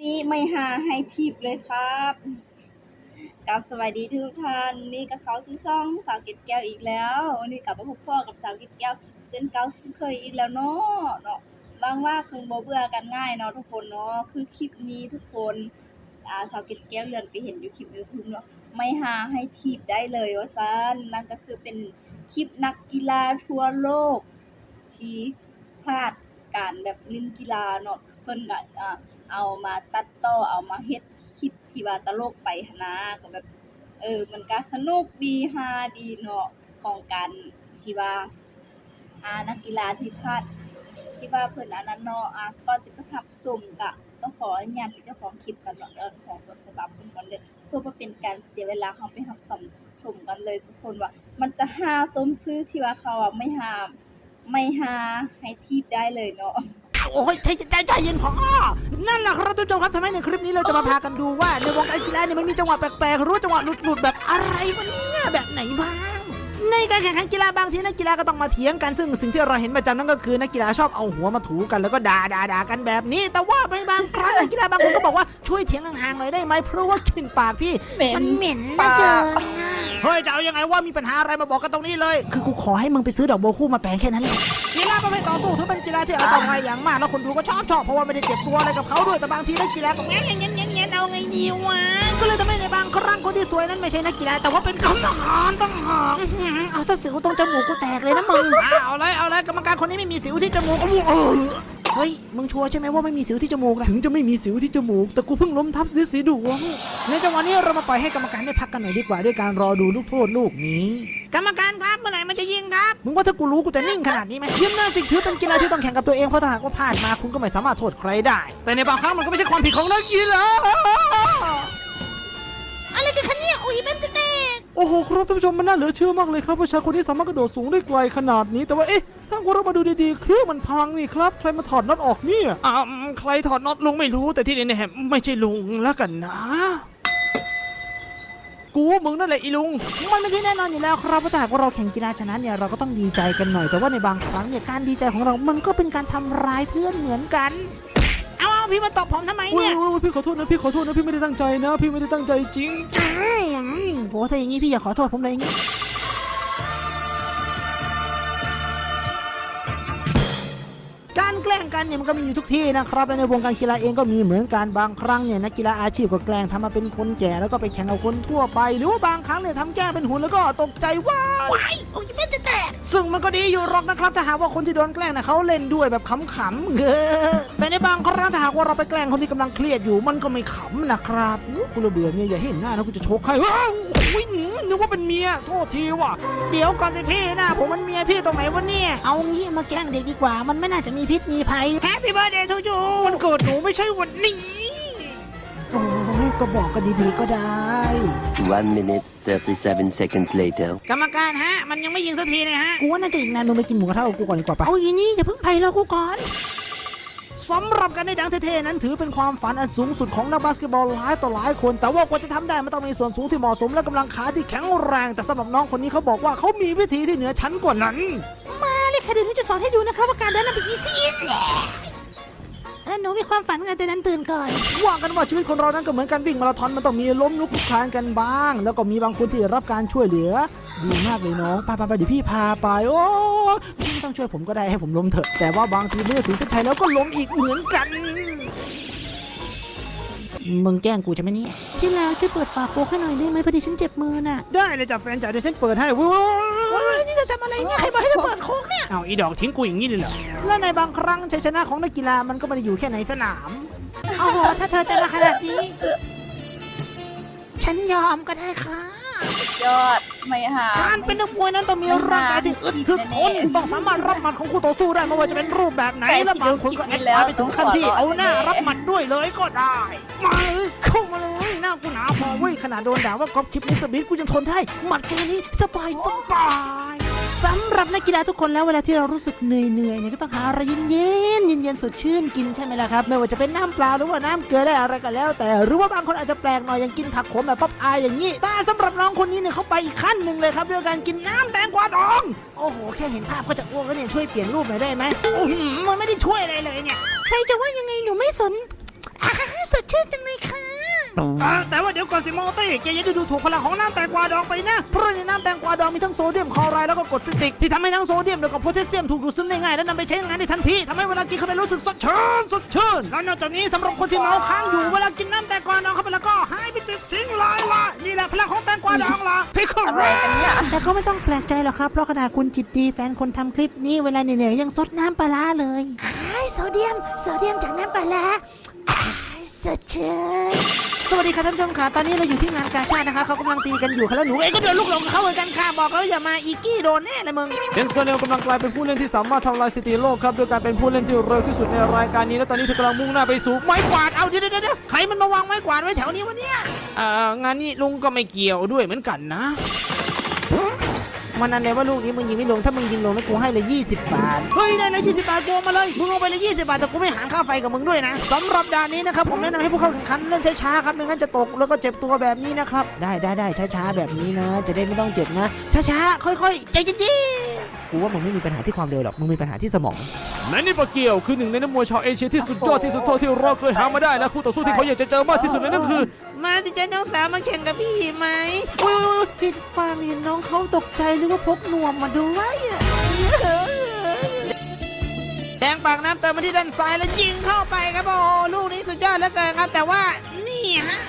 นี้ไม่หาให้ทิปเลยครับกับสวัสดีทุกท่านนี่กับเขาซื้อซ่องสาวเก็ดแก้วอีกแล้ววันนี้กลับมาพบพ่อกับสาวเก็ดแก้วเส้นเก่าเส้นเคยอีกแล้วเนาะเนาะบางว่าคงบ่เบื่อกันง่ายเนาะทุกคนเนาะคือคลิปนี้ทุกคนอ่าสาวเก็ดแก้วเลื่อนไปเห็นอยู่คลิป YouTube เนาะไม่หาให้ทิปได้เลยว่าซันนั่นก็คือเป็นคลิปนักกีฬาทั่วโลกที่พลาดการแบบเล่นกีฬาเนาะเพิ่นก็อ่า เอามาตัดต่อเอามาเฮ็ดคลิปที่ว่าตลกไปหนะก็แบบ เออ มันก็สนุกดีฮาดีเนาะของการที่ว่าอานักกีฬาที่พลาดที่ว่าเพิ่นอันนั้นเนาะอะก่อนที่จะทับสมก็ต้องขออนุญาตเจ้าของคลิปกันเนาะเออของต้นฉบับเพิ่นก่อนเลยเพื่อบ่เป็นการเสียเวลาเฮาไปทับสมสมกันเลยทุกคนว่า มันจะหาสมซื้อที่ว่าเขาอะไม่หาไม่หาให้ทีบได้เลยเนาะ โอ้ยใจใจใจเย็นพอนั่นแหละครับท่านผู้ชมครับทำไมในคลิปนี้เราจะมาพากันดูว่า ในวงการกีฬาเนี่ยมันมีจังหวะแปลกๆรือว่าจังหวะหลุดๆแบบอะไรวะเนี่ยแบบไหนบ้างในการแข่งขันกีฬาบางทีนักกีฬาก็ต้องมาเถียงกันซึ่งสิ่งที่เราเห็นประจำนั่นก็คือนักกีฬาชอบเอาหัวมาถูกันแล้วก็ด่าด่าด่ากันแบบนี้ แต่ว่าไปบางครั้งนักกีฬาบางคนก็บอกว่าช่วยเถียงห่างๆหน่อยได้ไหมเพราะว่ากลิ่นปากพี่ มันเหม็นเหลือเกินอะ เฮ้ยจะเอายังไงว่ามีปัญหาอะไรมาบอกกันตรงนี้เลย คือกูขอให้มึงไปซื้อดอกโบวคู่มาแปลงแค่นั้นแหละกีฬาประเภทต่อสู้ถือเป็นกีฬาที่เอาต่อไปอย่างมากแล้วคนดูก็ชอบชอบเพราะว่าไม่ได้เจ็บตัวอะไรกับเขาด้วยแต่บางทีนักกีฬาก็แง่แง่แง่แง่แง่เอาไงดีวะก็เลยทำให้ในบางครั้งคนที่สวยนั้นไม่ใช่นักกีฬาแต่ว่าเป็นทหารทหารอื้อหือเอาซะสิวตรงจมูกกูแตกเลยนะมึงเอาเลยเอาเลยกรรมการคนนี้ไม่มีสิวที่จมูก เออเฮ้ย มึงชัวร์ใช่ไหมว่าไม่มีสิวที่จมูกนะ ถึงจะไม่มีสิวที่จมูก แต่กูเพิ่งล้มทับฤทธิ์สีดวงในจังหวะนี้เรามาปล่อยให้กรรมการได้พักกันหน่อยดีกว่าด้วยการรอดูลูกโทษลูกนี้ กรรมการครับเมื่อไหร่มันจะยิงครับ มึงว่าถ้ากูรู้กูจะนิ่งขนาดนี้ไหมยิมนาสติกถือเป็นกีฬาที่ต้องแข่งกับตัวเองเพราะถ้าหากว่าพลาดมาคุณก็ไม่สามารถโทษใครได้ แต่ในบางครั้งมันก็ไม่ใช่ความผิดของนักกีฬาอะไรกันคะเนี่ยอุ้ยเป็นเด็ก โอ้โหครับท่านผู้ชมมันน่าเหลือเชื่อมากเลยครับว่าชายคนนี้สามารถกระโดดสูงได้ไกลขนาดนี้ แต่ว่าเอ๊ะถ้าเรามาดูดีๆเครื่องมันพังนี่ครับใครมาถอดน็อตออกเนี่ยอ่าใครถอดน็อตลุงไม่รู้แต่ที่แน่ๆไม่ใช่ลุงแล้วกันนะกูว่ามึงนั่นแหละอีลุง มันไม่ใช่แน่นอนอยู่แล้วครับว่าถ้าหากว่าเราแข่งกีฬาชนะเนี่ยเราก็ต้องดีใจกันหน่อย แต่ว่าในบางครั้งเนี่ยการดีใจของเรา มันก็เป็นการทำร้ายเพื่อนเหมือนกัน เอาเอาพี่มาตบผมทำไมอุ้ยเนี่ยอุ้ยอุ้ยพี่ขอโทษนะพี่ขอโทษนะพี่ไม่ได้ตั้งใจนะ พี่ไม่ได้ตั้งใจจริง อืมโหถ้าอย่างนี้พี่อย่าขอโทษผมเลยอย่างนี้การแกล้ง กันเนี่ยมันก็มีอยู่ทุกที่นะครับและในวงการกีฬาเองก็มีเหมือนกันบางครั้งเนี่ยนักกีฬาอาชีพก็แกล้งทำมาเป็นคนแก่แล้วก็ไปแข่งกับคนทั่วไป หรือว่าบางครั้งเนี่ยทำแกล้งเป็นหุ่นแล้วก็ตกใจว้ายๆอุ้ยเป็นเด็กซึ่งมันก็ดีอยู่หรอกนะครับถ้าหากว่าคนที่โดนแกล้งนะเขาเล่นด้วยแบบขำๆเออแต่ในบางครั้งถ้าหากว่าเราไปแกล้งคนที่กำลังเครียดอยู่มันก็ไม่ขำนะครับกูระเบื่อเมียอย่าให้เห็นหน้านะกูจะชกให้ว้าวโอ้ยนึกว่าเป็นเมียโทษทีว่ะเดี๋ยวก่อนสิพี่นะผมมันเมียพี่ตรงไหนวะเนี่ยเอางี้มาแกล้งเด็กดีกว่า มันไม่น่าจะมีพิษมีภัยแฮปปี้เบิร์ดเดย์ทูยูวันเกิดหนูไม่ใช่วันนี้ โอ้ยก็บอกกันดีๆก็ได้ One minute, 37 seconds later. กรรมการฮะ มันยังไม่ยิงสักทีเลยฮะ กูว่าน่าจะอีกนานมึงไปกินหมูกระทะกับกูก่อนดีกว่าปะเอาเอาอีนี่อย่าเพิ่งไปแล้วกูก่อน สำหรับการได้ดังเท่ๆ นั้นถือเป็นความฝันอันสูงสุดของนักบาสเกตบอลหลายต่อหลายคน แต่ว่ากว่าจะทำได้มันต้องมีส่วนสูงที่เหมาะสมและกำลังขาที่แข็งแรง แต่สำหรับน้องคนนี้เขาบอกว่าเขามีวิธีที่เหนือชั้นกว่านั้นมาเลย ค่เดินนี้จะสอนให้ดูนะคะว่าการเดินนั้นเป็นอีซี่เออหนูมีความฝันไงแต่นั้นตื่นก่อนว่ากันว่าชีวิตคนเรานั้นก็เหมือนการวิ่งมาราธอนมันต้องมีล้มลุกคลุกคลานกันบ้าง แล้วก็มีบางคนที่รับการช่วยเหลือ ดีมากเลยน้องไปไปไปเดี๋ยวพี่พาไปโอ้พี่ไม่ต้องช่วยผมก็ได้ให้ผมล้มเถอะแต่ว่าบางทีเมื่อถึงเส้นชัยแล้วก็ล้มอีกเหมือนกัน มึงแกล้งกูจะไหมเนี่ยที่แล้วช่วยเปิดฝาโค้กให้หน่อยได้ไหมพอดีฉันเจ็บมือน่ะได้เลยจ้ะแฟนจ๋าเดี๋ยวฉันเปิดให้ว้าวว้ายนี่จะทำอะไรเนี่ยใครบอกให้จะเปิดโค้กเนี่ย เอาอีดอกทิ้งกูอย่างนี้เลยเหรอและในบางครั้งชัยชนะของนักกีฬามันก็ไม่ได้อยู่แค่ในสนาม โอ้โห ถ้าเธอจะมาขนาดนี้ ฉันยอมก็ได้ค่ะ ยอดไม่หา การเป็นนักมวยนั้นต้องมีร่างกายที่อึดถึกทนต้องสามารถรับหมัดของคู่ต่อสู้ได้ไม่ว่าจะเป็นรูปแบบไหนและบางคนก็แอดวานซ์ไปถึงขั้นที่เอาหน้ารับหมัดด้วยเลยก็ได้ มาเลยเข้ามาเลยหน้ากูหนาพอเว้ยขนาดโดนด่าว่าก๊อปคลิปมิสเตอร์บีทกูยังทนได้หมัดแค่นี้สบายสบาย สำหรับนักกีฬาทุกคนแล้วเวลาที่เรารู้สึกเหนื่อยเหนื่อยๆเนี่ยก็ต้องหาอะไรเย็นเย็นเย็นเย็นๆสดชื่นกินใช่ไหมล่ะครับ ไม่ว่าจะเป็นน้ำเปล่าหรือว่าน้ำเกลือได้อะไรก็แล้ว แต่หรือว่าบางคนอาจจะแปลกหน่อยอย่างกินผักขมแบบป๊อปอายอย่างนี้ แต่สำหรับน้องคนนี้เนี่ยเขาไปอีกขั้นหนึ่งเลยครับด้วยการกินน้ำแตงกวาดอง โอ้โห แค่เห็นภาพก็จะอ้วกแล้วเนี่ยช่วยเปลี่ยนรูปหน่อยได้ไหมโอ้โหมันไม่ได้ช่วยอะไรเลยเนี่ยใครจะว่ายังไงหนูไม่สนสดชื่นจังเลยค่ะ อะแต่ว่าเดี๋ยวก่อนสิมอลตี้แกอย่าได้ดูถูกพลังของน้ำแตงกวาดองไปนะ เพราะในน้ำแตงกวาดองมีทั้งโซเดียมคลอไรด์แล้วก็กรดซิตริกที่ทำให้ทั้งโซเดียมและก็โพแทสเซียมถูกดูดซึมได้ง่ายและนำไปใช้งานได้ทันทีทำให้เวลากินเข้าไปรู้สึกสดชื่นสดชื่นแล้วนอกจากนี้สำหรับคนที่เมาค้างอยู่เวลากินน้ำแตงกวาดองเข้าไปแล้วก็หายไปปิดทิ้งเลยล่ะนี่แหละพลังของแตงกวาดองล่ะพิคออะไรกันเนี่ยแต่ก็ไม่ต้องแปลกใจหรอกครับเพราะขนาดคุณจิตดีแฟนคนทำคลิปนี้เวลาเหนื่อยๆยังซดน้ำปลาร้าเลยอ้ายโซเดียมโซเดียมจากน้ำปลาร้าอ้าย สดชื่นสวัสดีค่ะท่านผู้ชมค่ะ ตอนนี้เราอยู่ที่งานกาชาตินะคะเขากำลังตีกันอยู่ค่ะแล้วหนูเองก็โดนลูกหลงกับเขาเหมือนกันค่ะ บอกแล้วอย่ามาอีกี้โดนแน่เลยมึง เดนส์คาเนลกำลังกลายเป็นผู้เล่นที่สามารถทำลายสถิติโลกครับด้วยการเป็นผู้เล่นที่เร็วที่สุดในรายการนี้ และตอนนี้เธอกำลังมุ่งหน้าไปสู่ไม้กวาด เอาเดี๋ยวเดี๋ยวเดี๋ยวใครมันมาวางไม้กวาดไว้แถวนี้วะเนี่ยอ่างานนี้ลุงก็ไม่เกี่ยวด้วยเหมือนกันนะ มันนั่นเลยว่าลูกนี้มึงยิงไม่ลงถ้ามึงยิงลงนะกูให้เลย 20 บาท เฮ้ยได้เลย20 บาทโกงมาเลยมึงเอาไปเลย 20 บาทแต่กูไม่หารค่าไฟกับมึงด้วยนะสำหรับด่านนี้นะครับผมแนะนำให้ผู้เข้าแข่งขันเล่นช้าๆครับไม่งั้นจะตกแล้วก็เจ็บตัวแบบนี้นะครับได้ได้ได้ช้าๆแบบนี้นะ จะได้ไม่ต้องเจ็บนะช้าๆค่อยๆใจเย็นๆ กูว่ามึงไม่มีปัญหาที่ความเร็วหรอก มึงมีปัญหาที่สมองและนี่ปะเกียวคือหนึ่งในนักมวยชาวเอเชียที่สุดยอดที่สุดเท่าที่เราเคยหามาได้และคู่ต่อสู้ที่เขาอยากจะเจอมากที่สุดนั่นก็คือ มาสิจ๊ะน้องสาวมาแข่งกับพี่ไหมอุ้ยผิดฟังเห็นน้องเขาตกใจนึกว่าพกนวมมาด้วยอะแดงปากน้ำเติมมาที่ด้านซ้ายแล้วยิงเข้าไปครับโอ้โหลูกนี้สุดยอดเหลือเกินครับ แต่ว่านี่ฮะ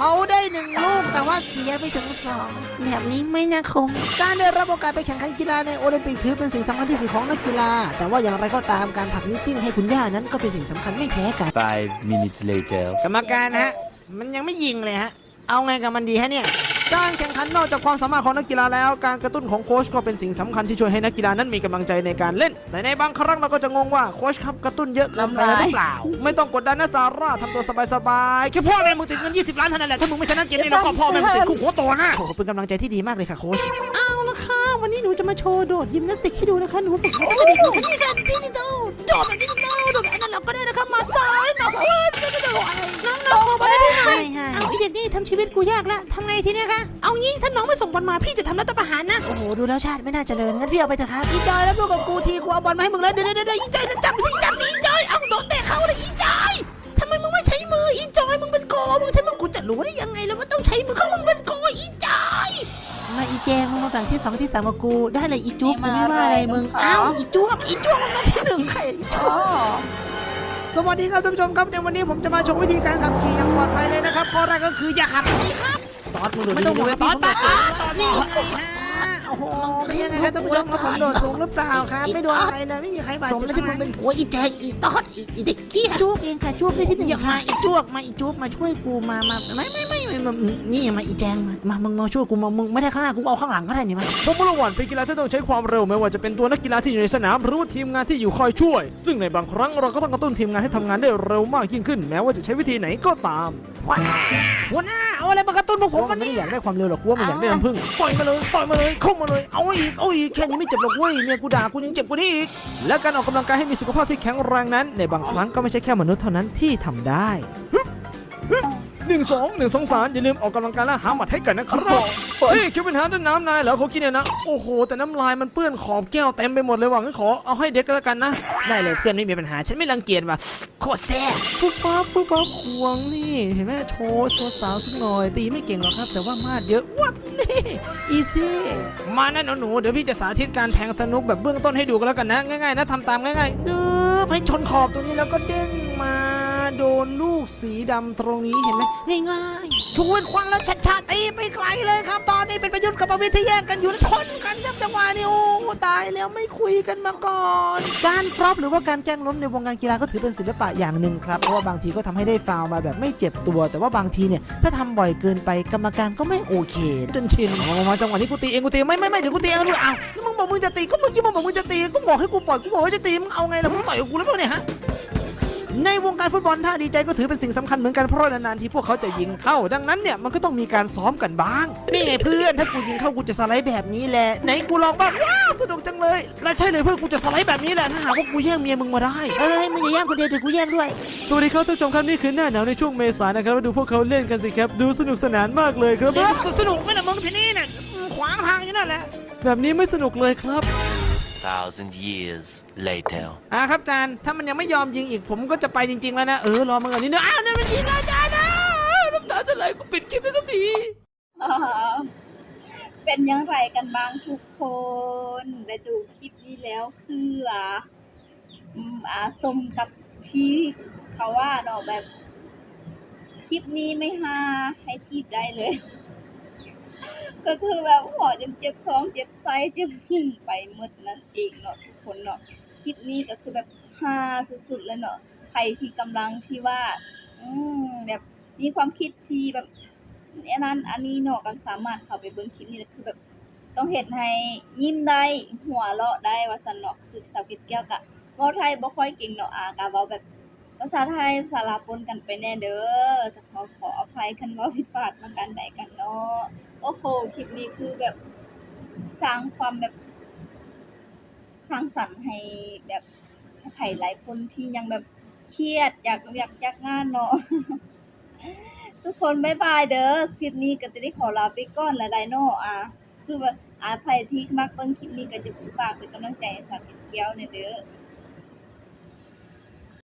เขาได้หนึ่งลูกแต่ว่าเสียไปถึงสองแบบนี้ไม่น่าคมการได้รับโอกาสไปแข่งขันกีฬาในโอลิมปิกถือเป็นสิ่งสำคัญที่สุดของนักกีฬา แต่ว่าอย่างไรก็ตามการถักนิตติ้งให้คุณย่านั้นก็เป็นสิ่งสำคัญไม่แพ้กัน Five minutes later. กรรมการฮะ มันยังไม่ยิงเลยฮะ เอาไงกับมันดีฮะเนี่ย การแข่งขันนอกจากความสามารถของนักกีฬาแล้ว การกระตุ้นของโค้ชก็เป็นสิ่งสำคัญที่ช่วยให้นักกีฬานั้นมีกำลังใจในการเล่น แต่ในบางครั้งเราก็จะงงว่าโค้ชครับกระตุ้นเยอะเกินไปหรือเปล่า ไม่ต้องกดดันนะซาร่าทำตัวสบายๆแค่พ่อแม่มึงติดเงิน 20 ล้านเท่านั้นแหละถ้ามึงไม่ชนะเกมนี้เราก็พ่อแม่มึงติดคุกหัวโตนะโอ้เป็นกำลังใจที่ดีมากเลยค่ะโค้ช หนูจะมาโชว์โดดยิมนาสติกให้ดูนะคะหนูฝึกมาตั้งแต่เด็กนะคะนี่ค่ะดิจิตอลโดดแบบดิจิตอลโดดแบบอันนั้นเราก็ได้นะคะมาซ้ายมาขวาดิจิตอลน้องน้องโคบอลได้ไหมเอาไอเด็กนี่ทำชีวิตกูยากแล้วทำไงทีเนี้ยคะเอางี้ถ้าน้องไม่ส่งบอลมาพี่จะทำรัฐประหารนะโอ้โหดูแล้วชาติไม่น่าเจริญงั้นพี่เอาไปเถอะครับอีจอยแล้วลูกกับกูทีกูเอาบอลมาให้มึงแล้วเดี๋ยวเดี๋ยวเดี๋ยวอีจอยนะจับสิจับสิอีจอยเอาโดนเตะเข้าเลยอีจอยทำไมมึงไม่ใช้มืออีจอยมึงเป็นโกมึงใช้มือกูจะรู้ได้ยังไงแล้วว่าต้องใช้มือเขามึงเป็นโกอีจอย มาอีแจงมึงมาแบ่งที่สองที่สามกับกูได้เลยอีจุ๊บกูไม่ว่าอะไรมึงอ้าวอีจุ๊บอีจุ๊บมันมาที่หนึ่งใครอีจุ๊บสวัสดีครับท่านผู้ชมครับในวันนี้ผมจะมาโชว์วิธีการขับขี่อย่างปลอดภัยเลยนะครับข้อแรกก็คืออย่าขับนี่ครับตอดมึงโดดไม่ต้องห่วงตอดตอดตอดตอดนี่นี่ไงฮะ โอ้โหเป็นยังไงครับท่านผู้ชมครับผมโดดสูงหรือเปล่าครับ ไม่โดนอะไรเลยไม่มีใครบาดสมเจ็บแล้วที่มึงเป็นผัวอีแจงอีตอดอีอีเด็กเกี้ยจุ๊บเองค่ะจุ๊บได้ที่หนึ่งมาอีจุ๊บมาอีจุ๊บมาช่วยกูมามาไม่ไม่ไม่ไม่มานี่มาอีแจงมามามึงมาช่วยกูมามึงไม่ได้ข้างหน้ากูเอาข้างหลังก็ได้นี่มาฟอร์มูล่าวันเป็นกีฬาที่ต้องใช้ความเร็วไม่ว่าจะเป็นตัวนักกีฬาที่อยู่ในสนามหรือว่าทีมงานที่อยู่คอยช่วย ซึ่งในบางครั้งเราก็ต้องกระตุ้นทีมงานให้ทำงานได้เร็วมากยิ่งขึ้น แม้ว่าจะใช้วิธีไหนก็ตามหัวหน้าเอาอะไรมากระตุ้นพวกผผมมวัมันนไม่นี้ได้อยากได้ความเร็วหรอกกูว่ามันอยากได้ได้น้ำน้ำผึ้ผึ้งงต่อยมาเลยต่อยมาเลยเข้ามาเลย เอาอีก เอาอีก แค่นี้ไม่เจ็บหรอกเว้ย เนี่ยกูด่ากูยังเจ็บกว่านี้อีก และการออกกำลังกายให้มีสุขภาพที่แข็งแรงนั้น ในบางครั้งก็ไม่ใช่แค่มนุษย์เท่านั้นที่ทำได้ หนึ่งสองหนึ่งสองสามอย่าลืมออกกำลังกายและหาหมัดให้กันนะครับเฮ้ยคิดเป็นหาด้านน้ำนายเหรอเขากินเนี่ยนะ โอ้โห แต่น้ำลายมันเปื้อนขอบแก้วเต็มไปหมดเลยว่ะงั้นขอเอาให้เด็กก็แล้วกันนะ ได้เลยเพื่อนไม่มีปัญหาฉันไม่รังเกียจว่ะโคตรแซ่บปุ๊บปั๊บปุ๊บปั๊บควงนี่เห็นไหมโชว์โชว์สาวสักหน่อยตีไม่เก่งหรอกครับ แต่ว่ามาดเยอะวัดนี่อีซี่มานะหนูๆเดี๋ยวพี่จะสาธิตการแทงสนุกแบบเบื้องต้นให้ดูกันแล้วกันนะ ง่ายๆนะทำตามง่ายๆดื้อให้ชนขอบตรงนี้แล้วก็เด้งมา โดนลูกสีดำตรงนี้เห็นไหมง่ายๆชวนควันแล้วชัดๆตีไปไกลเลยครับ ตอนนี้เป็นประยุทธ์กับประวิทย์ที่แย่งกันอยู่แล้วชนกันจับจังหวะนี้โอ้ตายแล้วไม่คุยกันมาก่อน การฟลอปหรือว่าการแจ้งล้มในวงการกีฬาก็ถือเป็นศิลปะอย่างหนึ่งครับเพราะว่าบางทีก็ทำให้ได้ฟาวล์มาแบบไม่เจ็บตัว แต่ว่าบางทีเนี่ยถ้าทำบ่อยเกินไปกรรมการก็ไม่โอเคจนชินเอามาจังหวะนี้กูตีเองกูตีไม่ไม่ไม่เดี๋ยวกูตีเองด้วยอ้าวแล้วมึงบอกมึงจะตีก็เมื่อกี้มึงบอกมึงจะตีกูบอกให้กูปล่อยกูบอกว่าจะตีมึงเอาไงล่ะมึงต่อยกับกูแล้วเปล่าเนี่ยฮะ ในวงการฟุตบอลท่าดีใจก็ถือเป็นสิ่งสำคัญเหมือนกันเพราะนานๆทีพวกเขาจะยิงเข้า ดังนั้นเนี่ยมันก็ต้องมีการซ้อมกันบ้างนี่ไงเพื่อนถ้ากูยิงเข้ากูจะสไลด์แบบนี้แหละไหนกูลองบ้างว้าวสนุกจังเลยและใช่เลยเพื่อนกูจะสไลด์แบบนี้แหละถ้าหากว่ากูแย่งเมียมึงมาได้เอ้ยมึงอย่าแย่งคนเดียวเดี๋ยวกูแย่งด้วยสวัสดีครับท่านผู้ชมครับนี่คือหน้าหนาวในช่วงเมษายนนะครับมาดูพวกเขาเล่นกันสิครับดูสนุกสนานมากเลยครับเออสนุกไหมล่ะมึงที่นี่น่ะอืมขวางทางอยู่นั่นแหละแบบนี้ไม่สนุกเลยครับ Thousand years later. อ่าครับจานถ้ามันยังไม่ยอมยิงอีกผมก็จะไปจริง ๆ แล้วนะ เออ รอมันก่อนนิดนึงอ้าวนั่นมันยิงแล้วจานนะน้ำตาจะไหลปิดคลิปได้สักทีอ่าเป็นอยังไงกันบ้างทุกคนได้ดูคลิปนี้แล้วคืออ่าอืมอาสมกับที่เขาว่าเนาะแบบ คลิปนี้ไม่ฮาให้ทีบได้เลย ก็คือแบบหัวจนเจ็บท้องเจ็บไส้เจ็บพุ่งไปหมดนั่นเองเนาะทุกคนเนาะคลิปนี้ก็คือแบบฮาสุดๆเลยเนาะใครที่กำลังที่ว่า อืมแบบมีความคิดที่แบบอันนั้นอันนี้เนาะก็สามารถเข้าไปเบิ่งคลิปนี้แล้วคือแบบต้องเห็นให้ยิ้มได้หัวเราะได้ว่าซั่นเนาะคือสาวกิดแก้วกะเว้าไทยบ่ค่อยเก่งเนาะอากะเว้าแบบ ภาษาไทยภาษาลาวปนกันไปแน่เด้อแต่ขอขออภัยคันว่าผิดพลาดมากันใดกันเนาะโอ้โหคลิปนี้คือแบบสร้างความแบบสร้างสรรค์ให้แบบให้ใครหลายคนที่ยังแบบเครียดอยากอยากจากงานเนาะทุกคนบ๊ายบายเด้อคลิปนี้ก็จะได้ขอลาไปก่อนล้วได้เนาะอะคือว่าอาภัยที่มักเบิ่งคลิปนี้ก็จะฝากเป็นกำลังใจให้สาวเก็บเกี้ยวเนี่ยเด้อ